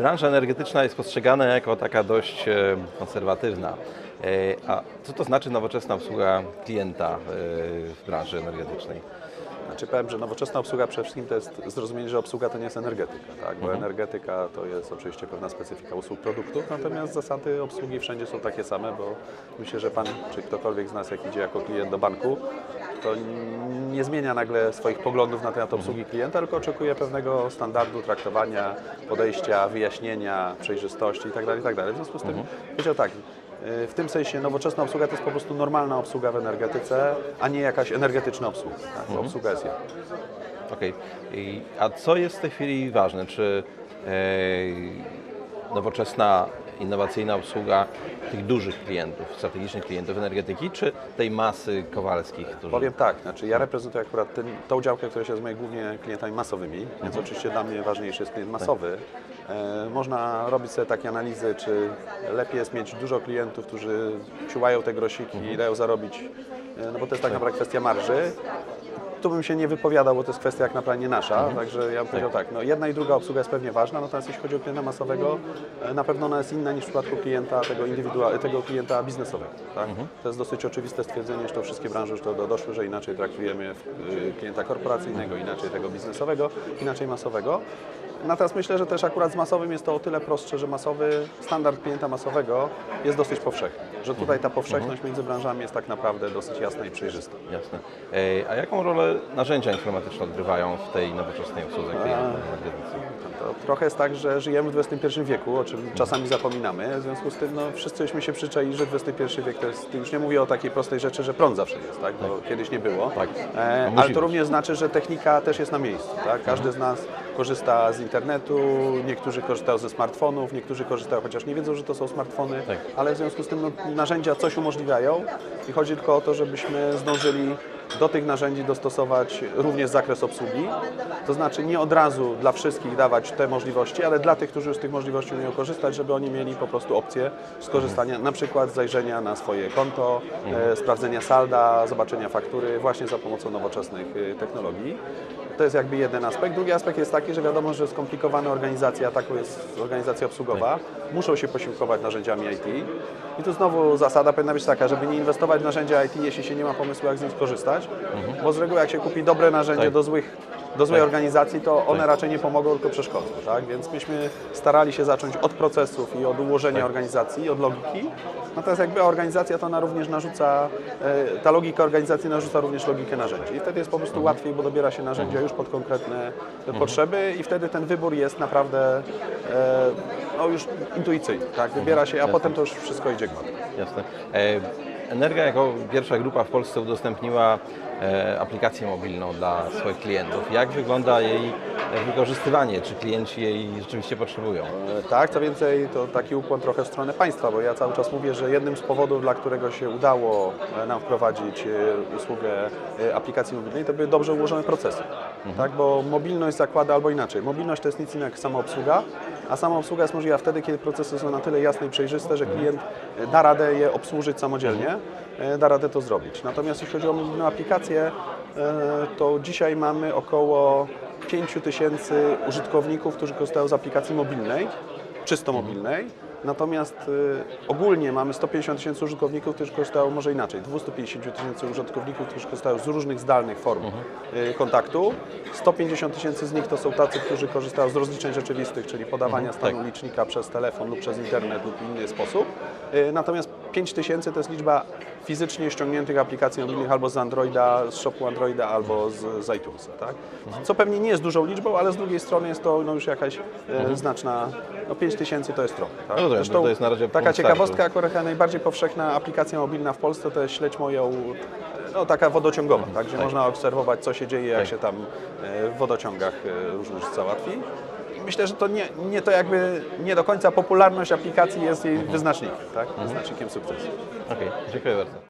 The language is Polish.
Branża energetyczna jest postrzegana jako taka dość e, konserwatywna. E, A co to znaczy nowoczesna obsługa klienta e, w branży energetycznej? Znaczy powiem, że nowoczesna obsługa przede wszystkim to jest zrozumienie, że obsługa to nie jest energetyka, tak? bo Mhm. energetyka to jest oczywiście pewna specyfika usług produktów, natomiast zasady obsługi wszędzie są takie same, bo myślę, że Pan czy ktokolwiek z nas jak idzie jako klient do banku, to nie zmienia nagle swoich poglądów na temat obsługi klienta, tylko oczekuje pewnego standardu traktowania, podejścia, wyjaśnienia, przejrzystości itd. itd. W związku z tym powiedział tak, y, w tym sensie nowoczesna obsługa to jest po prostu normalna obsługa w energetyce, a nie jakaś energetyczna obsługa. Tak? Obsługa jest jedna. Okej. I- A co jest w tej chwili ważne? Czy e, nowoczesna, innowacyjna obsługa tych dużych klientów, strategicznych klientów energetyki, czy tej masy Kowalskich? Którzy... Powiem tak, znaczy ja reprezentuję akurat ten, tą działkę, która się zajmuje głównie klientami masowymi, więc oczywiście dla mnie ważniejszy jest klient masowy. E, można robić sobie takie analizy, czy lepiej jest mieć dużo klientów, którzy ciułają te grosiki i dają zarobić, e, no bo to jest tak naprawdę kwestia marży. Tu bym się nie wypowiadał, bo to jest kwestia jak naprawdę nie nasza, także ja bym powiedział tak, no jedna i druga obsługa jest pewnie ważna, natomiast jeśli chodzi o klienta masowego, e, na pewno ona jest inna niż w przypadku klienta tego indywidua- tego klienta biznesowego. Tak? To jest dosyć oczywiste stwierdzenie, że to wszystkie branże już to do- doszły, że inaczej traktujemy y, klienta korporacyjnego, inaczej tego biznesowego, inaczej masowego. Natomiast myślę, że też akurat z masowym jest to o tyle prostsze, że masowy standard klienta masowego jest dosyć powszechny, że tutaj ta powszechność między branżami jest tak naprawdę dosyć jasna i przejrzysta. Jasne. E, A jaką rolę narzędzia informatyczne odgrywają w tej nowoczesnej obsłudze klienta? To trochę jest tak, że żyjemy w XXI wieku, o czym czasami zapominamy. W związku z tym no, wszyscyśmy się przyczaili, że XXI wiek to jest, już nie mówię o takiej prostej rzeczy, że prąd zawsze jest, tak? bo kiedyś nie było. Tak. E, No ale to również znaczy, że technika też jest na miejscu. Tak? Każdy z nas korzysta z internetu, niektórzy korzystają ze smartfonów, niektórzy korzystają, chociaż nie wiedzą, że to są smartfony, Tak. ale w związku z tym no, narzędzia coś umożliwiają i chodzi tylko o to, żebyśmy zdążyli do tych narzędzi dostosować również zakres obsługi. To znaczy nie od razu dla wszystkich dawać te możliwości, ale dla tych, którzy już z tych możliwości umieją korzystać, żeby oni mieli po prostu opcję skorzystania, na przykład zajrzenia na swoje konto, e, sprawdzenia salda, zobaczenia faktury właśnie za pomocą nowoczesnych e, technologii. To jest jakby jeden aspekt. Drugi aspekt jest taki, że wiadomo, że skomplikowana organizacja, taką jest organizacja obsługowa, muszą się posiłkować narzędziami IT. I tu znowu zasada powinna być taka, żeby nie inwestować w narzędzia IT, jeśli się nie ma pomysłu, jak z nich skorzystać, bo z reguły jak się kupi dobre narzędzie Tak. do złych do złej Tak. organizacji, to one Tak. raczej nie pomogą, tylko przeszkodzą. Tak? Więc myśmy starali się zacząć od procesów i od ułożenia Tak. organizacji, od logiki. Natomiast jakby organizacja to ona również narzuca, e, ta logika organizacji narzuca również logikę narzędzi. I wtedy jest po prostu Mhm. łatwiej, bo dobiera się narzędzia już pod konkretne e, potrzeby i wtedy ten wybór jest naprawdę e, no już intuicyjny. Tak? Wybiera się, a potem to już wszystko idzie gładko. Jasne. E, Energa jako pierwsza grupa w Polsce udostępniła aplikację mobilną dla swoich klientów. Jak wygląda jej e, wykorzystywanie? Czy klienci jej rzeczywiście potrzebują? E, Tak, co więcej, to taki ukłon trochę w stronę państwa, bo ja cały czas mówię, że jednym z powodów, dla którego się udało e, nam wprowadzić e, usługę e, aplikacji mobilnej, to były dobrze ułożone procesy. Tak, bo mobilność zakłada albo inaczej. Mobilność to jest nic innego jak samoobsługa, a samoobsługa jest możliwa wtedy, kiedy procesy są na tyle jasne i przejrzyste, że klient e, da radę je obsłużyć samodzielnie, e, da radę to zrobić. Natomiast jeśli chodzi o mobilną aplikację, e, to dzisiaj mamy około 5 tysięcy użytkowników, którzy korzystają z aplikacji mobilnej, czysto mobilnej. Natomiast y, ogólnie mamy 150 tysięcy użytkowników, którzy korzystają może inaczej, 250 tysięcy użytkowników, którzy korzystają z różnych zdalnych form y, kontaktu. 150 tysięcy z nich to są tacy, którzy korzystają z rozliczeń rzeczywistych, czyli podawania stanu tak. licznika przez telefon lub przez internet lub inny sposób. Natomiast 5 tysięcy to jest liczba fizycznie ściągniętych aplikacji mobilnych albo z Androida, z shopu Androida, albo z, z iTunesa. Tak? Co pewnie nie jest dużą liczbą, ale z drugiej strony jest to no, już jakaś e, znaczna, no 5 tysięcy to jest trochę. Tak? No to jest na razie taka ciekawostka, akurat najbardziej powszechna aplikacja mobilna w Polsce to jest śledź moją, no taka wodociągowa, tak? gdzie Tak. można obserwować co się dzieje, jak Tak. się tam e, w wodociągach e, różne rzeczy załatwi. Myślę, że to nie, nie to jakby nie do końca popularność aplikacji jest jej wyznacznikiem, tak? wyznacznikiem sukcesu. Okej, dziękuję bardzo.